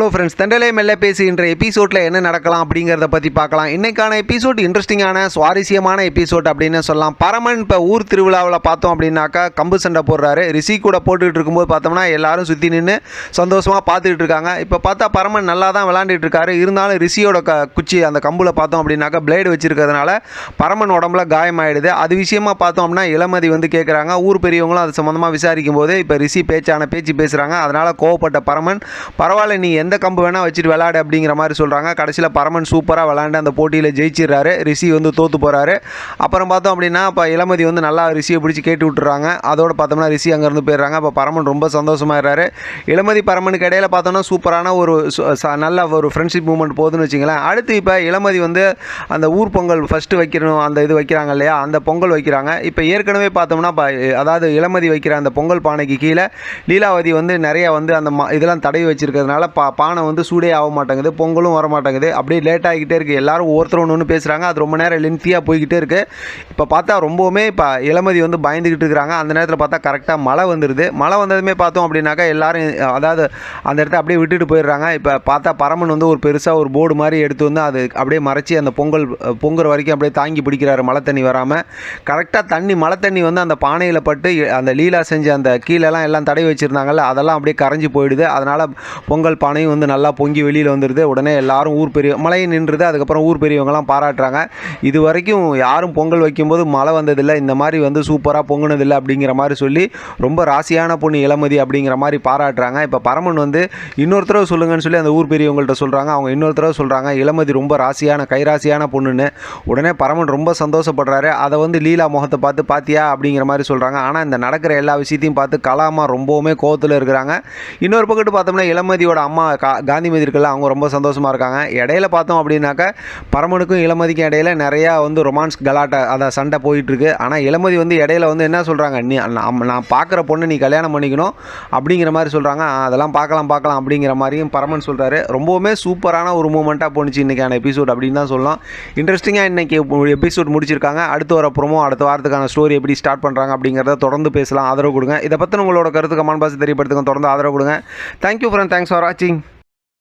Hello friends தண்டலே மெல்ல பேசுகின்ற எபிசோடில் என்ன நடக்கலாம் அப்படிங்கிறத பற்றி பார்க்கலாம். இன்றைக்கான எபிசோட் இன்ட்ரெஸ்டிங்கான சுவாரஸ்யமான எபிசோட் அப்படின்னு சொல்லலாம். பரமன் இப்போ ஊர் திருவிழாவில் பார்த்தோம் அப்படின்னாக்கா கம்பு சண்டை போடுறாரு. ரிஷி கூட போட்டுக்கிட்டு இருக்கும்போது பார்த்தோம்னா எல்லாரும் சுற்றி நின்று சந்தோஷமாக பார்த்துக்கிட்டு இருக்காங்க. இப்போ பார்த்தா பரமன் நல்லா தான் விளாண்டுட்டு இருக்காரு. இருந்தாலும் ரிஷியோட க குச்சி அந்த கம்பில் பார்த்தோம் அப்படின்னாக்கா பிளேடு வச்சிருக்கிறதுனால பரமன் உடம்புல காயமாயிடுது. அது விஷயமா பார்த்தோம் அப்படின்னா இளமதி வந்து கேட்குறாங்க ஊர் பெரியவங்களும் அது சம்மந்தமாக விசாரிக்கும் போது இப்போ ரிஷி பேச்சான பேச்சு பேசுகிறாங்க அதனால் கோவப்பட்ட பரமன் பரவாயில்ல நீ எந்த கம்பு வேணால் வச்சுட்டு விளாடு அப்படிங்கிற மாதிரி சொல்கிறாங்க கடைசியில் பரமன் சூப்பராக விளாண்டு அந்த போட்டியில் ஜெயிச்சிடுறாரு. ரிஷி வந்து தோற்று போகிறாரு அப்புறம் பார்த்தோம் அப்படின்னா இப்போ இளமதி வந்து நல்லா ரிஷியை பிடிச்சி கேட்டு விட்டுறாங்க. அதோட பார்த்தோம்னா ரிஷி அங்கேருந்து போயிடுறாங்க. அப்போ பரமன் ரொம்ப சந்தோஷமாயிடுறாரு. இளமதி பரமனுக்கு இடையில பார்த்தோம்னா சூப்பரான ஒரு நல்ல ஒரு ஃப்ரெண்ட்ஷிப் மூமெண்ட் போகுதுன்னு வச்சுங்களேன் அடுத்து இப்போ இளமதி வந்து அந்த ஊர் பொங்கல் ஃபஸ்ட்டு வைக்கணும் அந்த இது வைக்கிறாங்க இல்லையா? அந்த பொங்கல் வைக்கிறாங்க. இப்போ ஏற்கனவே பார்த்தோம்னா இப்போ அதாவது இளமதி வைக்கிற அந்த பொங்கல் பானைக்கு கீழே லீலாவதி வந்து நிறைய வந்து அந்த இதெல்லாம் தடவி வச்சிருக்கிறதுனால பா பானை வந்து சூடே ஆக மாட்டேங்குது பொங்கலும் வர மாட்டேங்குது. அப்படியே லேட் ஆகிக்கிட்டே இருக்குது எல்லாரும் ஒவ்வொருத்தரும் ஒன்று ஒன்று பேசுகிறாங்க அது ரொம்ப நேரம் லென்த்தியாக போய்கிட்டே இருக்குது இப்போ பார்த்தா ரொம்பவுமே இப்போ இளமதி வந்து பயந்துக்கிட்டு இருக்கிறாங்க. அந்த நேரத்தில் பார்த்தா கரெக்டாக மழை வந்துடுது மழை வந்ததுமே பார்த்தோம் அப்படின்னாக்கா எல்லாரும் அதாவது அந்த இடத்த அப்படியே விட்டுட்டு போயிடுறாங்க. இப்போ பார்த்தா பரமன் வந்து ஒரு பெருசாக ஒரு போர்டு மாதிரி எடுத்து வந்து அது அப்படியே மறைச்சி அந்த பொங்கல் பொங்குற வரைக்கும் அப்படியே தாங்கி பிடிக்கிறாரு மழை தண்ணி வராமல் கரெக்டாக தண்ணி மழை தண்ணி வந்து அந்த பானையில் பட்டு அந்த லீலா செஞ்ச அந்த கீழெல்லாம் எல்லாம் தடவி வச்சுருந்தாங்கல்ல அதெல்லாம் அப்படியே கரைஞ்சி போயிடுது. அதனால் பொங்கல் பானை பானையும் வந்து நல்லா பொங்கி வெளியில் வந்துடுது உடனே எல்லாரும் ஊர் பெரிய மழையை நின்றுது. அதுக்கப்புறம் ஊர் பெரியவங்கலாம் பாராட்டுறாங்க. இது வரைக்கும் யாரும் பொங்கல் வைக்கும்போது மழை வந்ததில்லை. இந்த மாதிரி வந்து சூப்பராக பொங்குனதில்லை அப்படிங்கிற மாதிரி சொல்லி ரொம்ப ராசியான பொண்ணு இளமதி அப்படிங்கிற மாதிரி பாராட்டுறாங்க. இப்போ பரமன் வந்து இன்னொரு தடவை சொல்லுங்கன்னு சொல்லி அந்த ஊர் பெரியவங்கள்ட்ட சொல்கிறாங்க அவங்க இன்னொரு தடவை சொல்கிறாங்க இளமதி ரொம்ப ராசியான கைராசியான பொண்ணுன்னு. உடனே பரமன் ரொம்ப சந்தோஷப்படுறாரு. அதை வந்து லீலா முகத்தை பார்த்து பாத்தியா? அப்படிங்கிற மாதிரி சொல்கிறாங்க ஆனால் இந்த நடக்கிற எல்லா விஷயத்தையும் பார்த்து கலாமா ரொம்பவுமே கோவத்தில் இருக்கிறாங்க. இன்னொரு பக்கத்து பார்த்தோம்னா இளமதியோட அம்மா கா காந்திமதி இருக்குல்ல அவங்க ரொம்ப சந்தோஷமாக இருக்காங்க. இடையில பார்த்தோம் அப்படின்னாக்கா பரமனுக்கும் இளமதிக்கும் இடையில நிறையா வந்து ரொமான்ஸ் கலாட்டா அதை சண்டை போயிட்டுருக்கு. ஆனால் இளமதி வந்து இடையில வந்து என்ன சொல்கிறாங்க நீ நான் பார்க்குற பொண்ணு நீ கல்யாணம் பண்ணிக்கணும் அப்படிங்கிற மாதிரி சொல்கிறாங்க அதெல்லாம் பார்க்கலாம் பார்க்கலாம் அப்படிங்கிற மாதிரியும் பரமன் சொல்கிறாரு ரொம்பவுமே சூப்பரான ஒரு மூமெண்ட்டாக போணுச்சு இன்றைக்கான எபிசோட் அப்படின்னு தான் சொல்லலாம். இன்ட்ரெஸ்டிங்காக இன்றைக்கி எபிசோட் முடிச்சிருக்காங்க. அடுத்து வர ப்ரோமோ அடுத்த வாரத்துக்கான ஸ்டோரி எப்படி ஸ்டார்ட் பண்ணுறாங்க அப்படிங்கிறத தொடர்ந்து பேசலாம். ஆதரவு கொடுங்க. இதை பற்றி உங்களோட கருத்து கமெண்ட் பாக்ஸ் தெரியப்படுத்துங்க. தொடர்ந்து ஆதரவு கொடுங்க. தேங்க்யூ ஃப்ரெண்ட் தேங்க்ஸ் ஃபார் வாட்சிங்